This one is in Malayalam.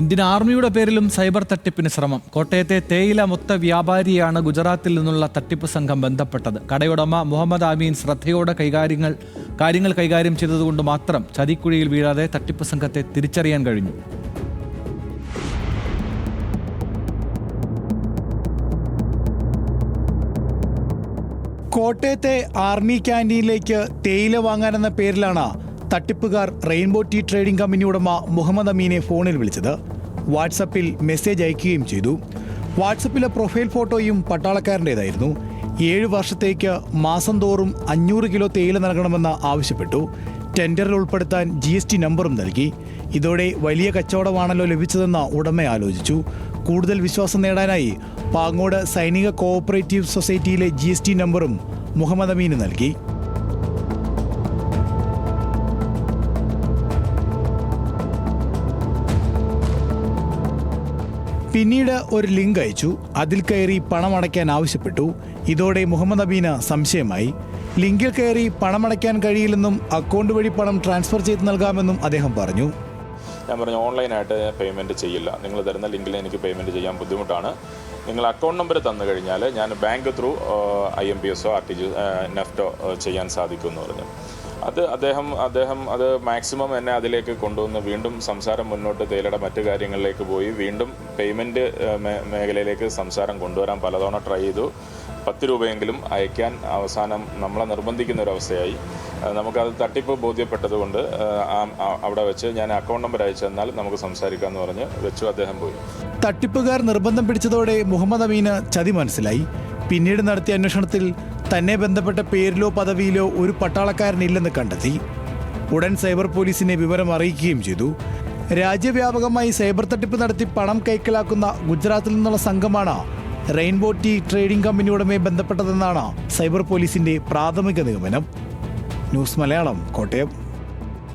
ഇന്ത്യൻ ആർമിയുടെ പേരിലും സൈബർ തട്ടിപ്പിന് ശ്രമം. കോട്ടയത്തെ തേയില മൊത്ത വ്യാപാരിയാണ് ഗുജറാത്തിൽ നിന്നുള്ള തട്ടിപ്പ് സംഘം ബന്ധപ്പെട്ടത്. കടയുടമ മുഹമ്മദ് ആമീൻ ശ്രദ്ധയോടെ കൈകാര്യങ്ങൾ കാര്യങ്ങൾ കൈകാര്യം ചെയ്തതുകൊണ്ട് മാത്രം ചതിക്കുഴിയിൽ വീഴാതെ തട്ടിപ്പ് സംഘത്തെ തിരിച്ചറിയാൻ കഴിഞ്ഞു. കോട്ടയത്തെ ആർമി ക്യാന്റീനിലേക്ക് തേയില വാങ്ങാനെന്ന പേരിലാണ് തട്ടിപ്പുകാർ റെയിൻബോ ടീ ട്രേഡിംഗ് കമ്പനി ഉടമ മുഹമ്മദ് അമീനെ ഫോണിൽ വിളിച്ചത്. വാട്സപ്പിൽ മെസ്സേജ് അയക്കുകയും ചെയ്തു. വാട്സപ്പിലെ പ്രൊഫൈൽ ഫോട്ടോയും പട്ടാളക്കാരന്റേതായിരുന്നു. ഏഴ് വർഷത്തേക്ക് മാസം തോറും അഞ്ഞൂറ് കിലോ തേയില നൽകണമെന്ന് ആവശ്യപ്പെട്ടു. ടെൻഡറിൽ ഉൾപ്പെടുത്താൻ ജി എസ് ടി നമ്പറും നൽകി. ഇതോടെ വലിയ കച്ചവടമാണല്ലോ ലഭിച്ചതെന്ന് ഉടമ ആലോചിച്ചു. കൂടുതൽ വിശ്വാസം നേടാനായി പാങ്ങോട് സൈനിക കോഓപ്പറേറ്റീവ് സൊസൈറ്റിയിലെ ജി നമ്പറും മുഹമ്മദ് അമീന് നൽകി. പിന്നീട് ഒരു ലിങ്ക് അയച്ചു. അതിൽ കയറി പണമടയ്ക്കാൻ ആവശ്യപ്പെട്ടു. ഇതോടെ മുഹമ്മദ് അബീന സംശയമായി. ലിങ്കിൽ കയറി പണമടയ്ക്കാൻ കഴിയില്ലെന്നും അക്കൗണ്ട് വഴി പണം ട്രാൻസ്ഫർ ചെയ്ത് നൽകാമെന്നും അദ്ദേഹം പറഞ്ഞു. ഞാൻ പറഞ്ഞു ഓൺലൈനായിട്ട് പേയ്മെന്റ് ചെയ്യില്ല. നിങ്ങൾ തരുന്ന ലിങ്കിൽ എനിക്ക് പേയ്മെന്റ് ചെയ്യാൻ ബുദ്ധിമുട്ടാണ്. നിങ്ങൾ അക്കൗണ്ട് നമ്പർ തന്നു കഴിഞ്ഞാൽ ഞാൻ bank through I M P എസോ R T G നെഫ്റ്റോ ചെയ്യാൻ സാധിക്കുമെന്ന് പറഞ്ഞു. അത് അദ്ദേഹം അദ്ദേഹം അത് മാക്സിമം എന്നെ അതിലേക്ക് കൊണ്ടുവന്ന് വീണ്ടും സംസാരം മുന്നോട്ട് തേയിലയുടെ മറ്റു കാര്യങ്ങളിലേക്ക് പോയി. വീണ്ടും പേയ്മെന്റ് മേഖലയിലേക്ക് സംസാരം കൊണ്ടുവരാൻ പലതവണ ട്രൈ ചെയ്തു. പത്ത് രൂപയെങ്കിലും അയക്കാൻ അവസാനം നമ്മളെ നിർബന്ധിക്കുന്ന ഒരു അവസ്ഥയായി നമുക്കത് തട്ടിപ്പ് ബോധ്യപ്പെട്ടതുകൊണ്ട് അവിടെ വെച്ച് ഞാൻ അക്കൗണ്ട് നമ്പർ അയച്ചു തന്നാൽ നമുക്ക് സംസാരിക്കാമെന്ന് പറഞ്ഞ് വെച്ചു അദ്ദേഹം പോയി. തട്ടിപ്പുകാർ നിർബന്ധം പിടിച്ചതോടെ മുഹമ്മദ് അമീന് ചതി മനസ്സിലായി. പിന്നീട് നടത്തിയ അന്വേഷണത്തിൽ തന്നെ ബന്ധപ്പെട്ട പേരിലോ പദവിയിലോ ഒരു പട്ടാളക്കാരനില്ലെന്ന് കണ്ടെത്തി. ഉടൻ സൈബർ പോലീസിനെ വിവരം അറിയിക്കുകയും ചെയ്തു. രാജ്യവ്യാപകമായി സൈബർ തട്ടിപ്പ് നടത്തി പണം കൈക്കലാക്കുന്ന ഗുജറാത്തിൽ നിന്നുള്ള സംഘമാണ് റെയിൻബോ ടീ ട്രേഡിംഗ് കമ്പനിയുടമേ ബന്ധപ്പെട്ടതെന്നാണ് സൈബർ പോലീസിന്റെ പ്രാഥമിക നിഗമനം. ന്യൂസ് മലയാളം കോട്ടയം.